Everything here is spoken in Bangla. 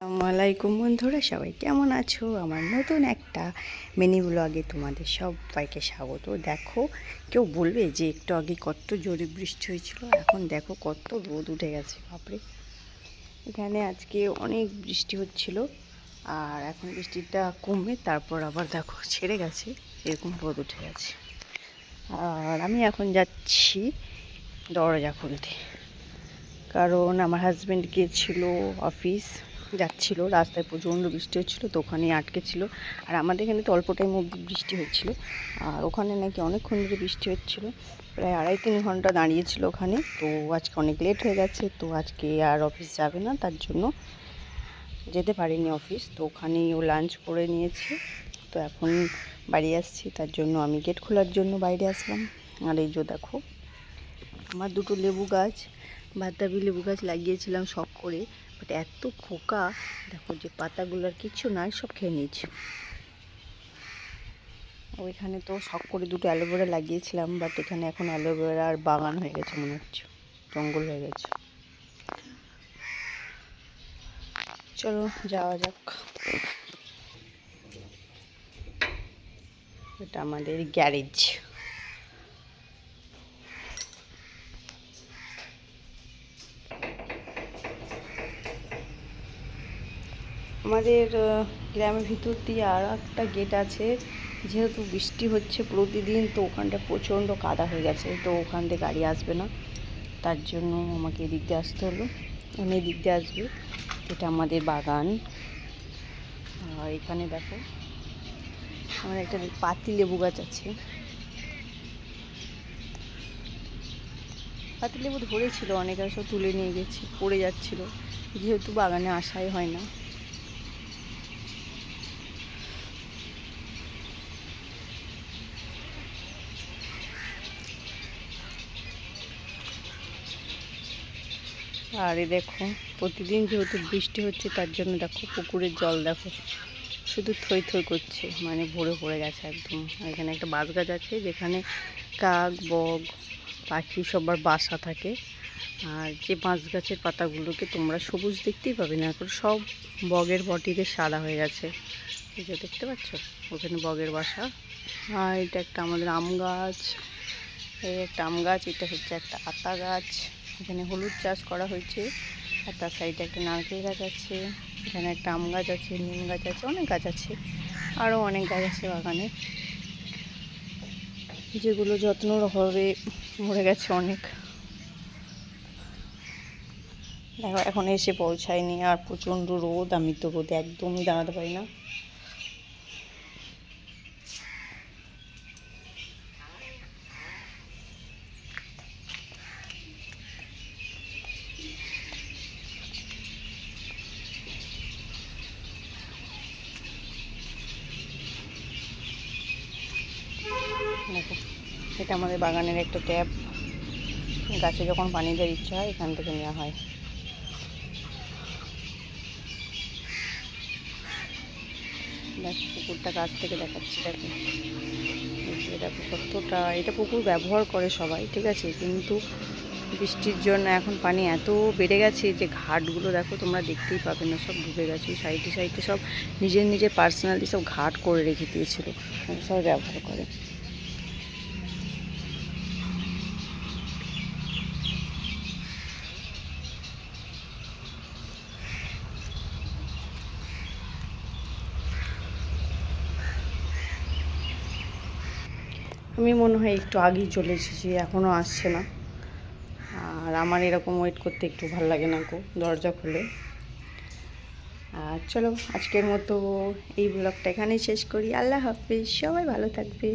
আসসালামাইকুম বন্ধুরা, সবাই কেমন আছো? আমার নতুন একটা মিনি ব্লগে তোমাদের সবাইকে স্বাগত। দেখো, কেউ বলবে যে একটু আগে কত জোরে বৃষ্টি হয়েছিল, এখন দেখো কত রোদ উঠে গেছে, বাপরে। এখানে আজকে অনেক বৃষ্টি হচ্ছিল, আর এখন বৃষ্টিটা কমবে তারপর আবার দেখো ছেড়ে গেছে, এরকম রোদ উঠে গেছে। আর আমি এখন যাচ্ছি দরজা খুলতে, কারণ আমার হাজব্যান্ড গিয়েছিল অফিস যাচ্ছিল, রাস্তায় প্রচণ্ড বৃষ্টি হচ্ছিল, তো ওখানেই আটকে ছিল। আর আমাদের এখানে তো অল্প টাইম অবধি বৃষ্টি হচ্ছিল। আর ওখানে নাকি অনেকক্ষণ ধরে বৃষ্টি হচ্ছিল। প্রায় আড়াই তিন ঘণ্টা দাঁড়িয়েছিল ওখানে। তো আজকে অনেক লেট হয়ে গেছে, তো আজকে আর অফিস যাবে না, তার জন্য যেতে পারিনি অফিস তো ওখানেই ও লাঞ্চ করে নিয়েছে। তো এখন বাড়ি আসছি, তার জন্য আমি গেট খোলার জন্য বাইরে আসলাম। আর এই যে দেখো, আমার দুটো লেবু গাছ বাতাবি লেবু গাছ লাগিয়েছিলাম শখ করে। বাট এত খোকা, দেখো যে পাতাগুলোর কিছু নাই, সব খেয়ে নিয়েছে। ওইখানে তো শখ করে দুটো অ্যালোভেরা লাগিয়েছিলাম বাট এখানে এখন অ্যালোভেরার বাগান হয়ে গেছে মনে হচ্ছে। জঙ্গল হয়ে গেছে। চলো, যাওয়া যাক। এটা আমাদের গ্যারেজ। আমাদের গ্রামের ভিতর দিয়ে আর একটা গেট আছে। যেহেতু বৃষ্টি হচ্ছে প্রতিদিন, তো ওখানটা প্রচণ্ড কাদা হয়ে গেছে, তো ওখান থেকে গাড়ি আসবে না। তার জন্য আমাকে এদিক দিয়ে আসতে হলো। আমি এদিক দিয়ে আসবে। এটা আমাদের বাগান। আর এখানে দেখো, আমার একটা পাতি লেবু গাছ আছে। পাতি লেবু ধরেছিল অনেক সব তুলে নিয়ে গেছি, পড়ে যাচ্ছিল। যেহেতু বাগানে আসাই হয় না। আর দেখো, প্রতিদিন যেহেতু বৃষ্টি হচ্ছে, তার জন্য দেখো পুকুরের জল দেখো, শুধু থই থই করছে মানে ভরে পড়ে গেছে একদম। এখানে একটা বাঁশ গাছ আছে, যেখানে কাক বগ পাখি সবার বাসা থাকে। আর যে বাঁশ গাছের পাতাগুলোকে তোমরা সবুজ দেখতেই পাবে না, এখন সব বগের বটিতে সাদা হয়ে গেছে। এই যে দেখতে পাচ্ছ? ওখানে বগের বাসা। আর এটা একটা আমাদের আম গাছ, এই একটা আম গাছ, এটা হচ্ছে একটা আতা গাছ। এখানে হলুদ চাষ করা হয়েছে। আর তার সাইডে একটা নারকেল গাছ আছে। এখানে একটা আম গাছ আছে, নিম গাছ আছে, অনেক গাছ আছে। আরও অনেক গাছ আছে বাগানে। যেগুলো যত্নর অভাবে মরে গেছে অনেক। দেখো, এখন এসে পৌঁছায়নি আর প্রচণ্ড রোদ। আমি তো রোদে একদমই দাঁড়াতে পারি না। দেখো এটা আমাদের বাগানের একটা ট্যাপ গাছে যখন পানি দেওয়ার ইচ্ছা হয়, এখান থেকে নেওয়া হয়। দেখ পুকুরটা গাছ থেকে দেখাচ্ছি, দেখো। দেখো কতটা, এটা পুকুর ব্যবহার করে সবাই, ঠিক আছে? কিন্তু বৃষ্টির জন্য এখন পানি এত বেড়ে গেছে যে ঘাটগুলো, দেখো, তোমরা দেখতেই পাবে না, সব ডুবে গেছে। সাইডে সাইডে সব নিজের নিজের পার্সোনালি সব ঘাট করে রেখে দিয়েছিল। সবাই ব্যবহার করে। আমি মনে হয় একটু আগেই চলে এসেছি এখনও আসছে না। আর আমার এরকম ওয়েট করতে একটু ভালো লাগে না কো দরজা খুলে। আর চলো, আজকের মতো এই ব্লগটা এখানেই শেষ করি। আল্লাহ হাফিজ, সবাই ভালো থাকবে।